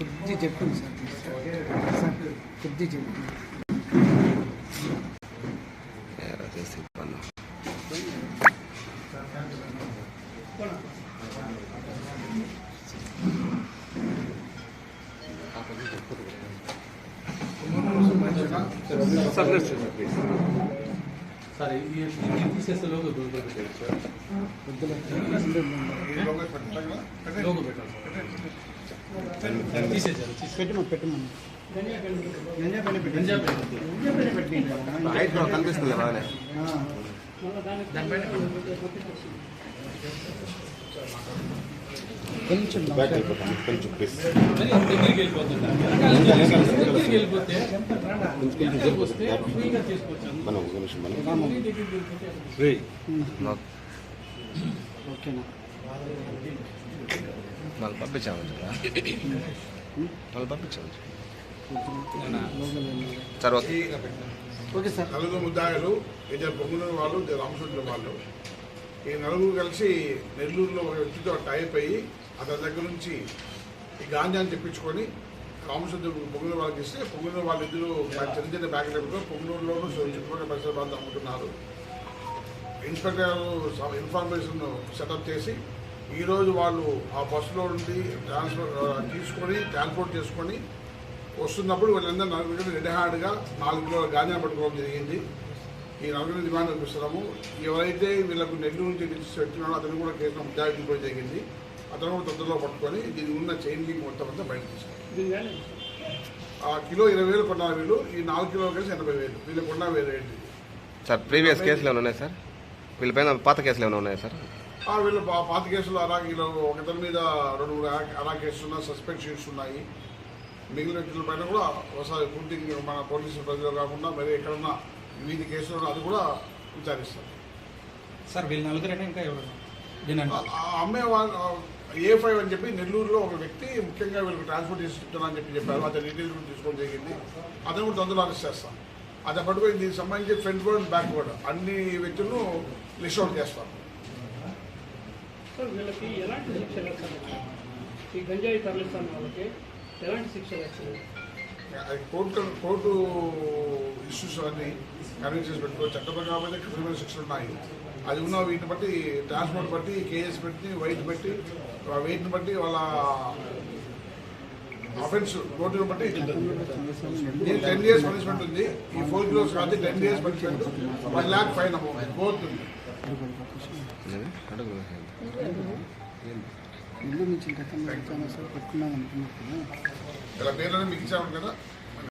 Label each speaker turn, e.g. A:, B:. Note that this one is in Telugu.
A: చెప్పండి సార్ సార్ కొద్ది చెప్పండి
B: era చేసి పన్ను
C: సార్ ఈ ఈ తీసేస్తే లోగో దూరం పెట్టారు సార్ లోగో పెట్టాలి సార్ గంజా
B: హైట్ కనిపిస్తుంది బాగానే
A: కొంచెం
B: మనం ఒక నిమిషం మనం.
C: వెళ్ళిపోతే
A: ఓకేనా?
B: వాళ్ళు పంపించాము వాళ్ళు పంపించాము సార్ ఓకే
A: సార్.
D: నలుగురు ముద్దాయిలు ఇద్దరు పొంగునూరు వాళ్ళు ఇద్దరు రామచంద్ర వాళ్ళు. ఈ నలుగురు కలిసి నెల్లూరులో ఒక వ్యక్తితో టైప్ అయ్యి అతని దగ్గర నుంచి ఈ గాంజాన్ని తెప్పించుకొని రామచంద్ర పొంగునూరు వాళ్ళకి ఇస్తే పొంగునూరు వాళ్ళిద్దరూ చిన్న చిన్న బ్యాగులతో పొంగునూరులోనూ చుట్టుపక్కల పరిసర ప్రాంతం అమ్ముతున్నారు. ఇన్స్పెక్టర్ ఇన్ఫర్మేషన్ సెటప్ చేసి ఈరోజు వాళ్ళు ఆ బస్సులో నుండి ట్రాన్స్ఫర్ ఆ, తీసుకొని ట్రాన్స్పోర్ట్ చేసుకొని వస్తున్నప్పుడు వీళ్ళందరూ నలుగురు రెడ్ హ్యాండ్గా నాలుగు కిలోల గాంజా పట్టుకోవడం జరిగింది. ఈ నలుగురిని డిమాండ్ చూపిస్తున్నాము ఎవరైతే వీళ్ళకు నెల్లూరు నుంచి పెట్టినాడో అతను కూడా కేసులో ముద్దాయి దిగిపోయి జరిగింది. అతను కూడా తొందరలో పట్టుకొని దీని ఉన్న చైన్ లింక్ మొత్తం అంతా బయట తీసుకున్నారు ఆ కిలో ఇరవై వేలు కొన్నారు వీళ్ళు ఈ నాలుగు కిలోలు కలిసి ఎనభై వేలు. వీళ్ళు కొన్న వేలు ఏంటి
B: సార్ ప్రీవియస్ కేసులు ఏమైనా ఉన్నాయి సార్? వీళ్ళపైన పాత కేసులు ఏమైనా ఉన్నాయా సార్?
D: వీళ్ళు పాత కేసులు అలాగే వీళ్ళు ఒకతని మీద రెండు మూడు అలా- అలా కేసులు ఉన్నాయి సస్పెక్ట్ షీట్స్ ఉన్నాయి. మిగిలిన వ్యక్తుల పైన కూడా ఒకసారి పూర్తి మన పోలీసు ప్రజలు కాకుండా మరి ఎక్కడన్నా వీధి కేసులు అది కూడా విచారిస్తారు.
C: సార్ వీళ్ళు నలుగురైనా ఇంకా
D: అమ్మే ఏ ఫైవ్ అని చెప్పి నెల్లూరులో ఒక వ్యక్తి ముఖ్యంగా వీళ్ళకి ట్రాన్స్పోర్ట్ అని చెప్పి చెప్పారు. అతని డీటెయిల్స్ కూడా తీసుకోవడం జరిగింది. అతను కూడా తొందరలో అరెస్ట్ చేస్తాం. అతను పట్టుకొని దీనికి సంబంధించి ఫ్రంట్ వర్డ్ బ్యాక్ వర్డ్ అన్ని వ్యక్తులను లిస్ట్ అవుట్ చేస్తాం.
E: సార్ వీళ్ళకి ఎలాంటి శిక్ష వేస్తారు ఈ గంజాయి తరలిస్తాను వాళ్ళకి ఎలాంటి శిక్ష వేస్తారు
D: కోర్టు కోర్టు ఇష్యూస్ అన్ని కన్వీన్ చేసి పెట్టుకో చట్టపరంగా క్రిమినల్ శిక్షలు ఉన్నాయి. అది ఉన్న వీటిని బట్టి ట్రాన్స్పోర్ట్ బట్టి కేజెస్ పెట్టి వెయిట్ పెట్టి వెయిట్ని బట్టి వాళ్ళ అఫెన్స్ కోర్టును బట్టి టెన్ ఇయర్స్ పనిష్మెంట్ ఉంది. ఈ ఫోర్ కిలోస్ కాదు ten years punishment one lakh fine amount. Court ఉంది.
A: ఇల్లు నుంచి గతంలో వచ్చాను సార్ పెట్టుకున్నాం అనుకున్నాను
D: ఇలా పేర్లను మీకు ఇచ్చాము కదా.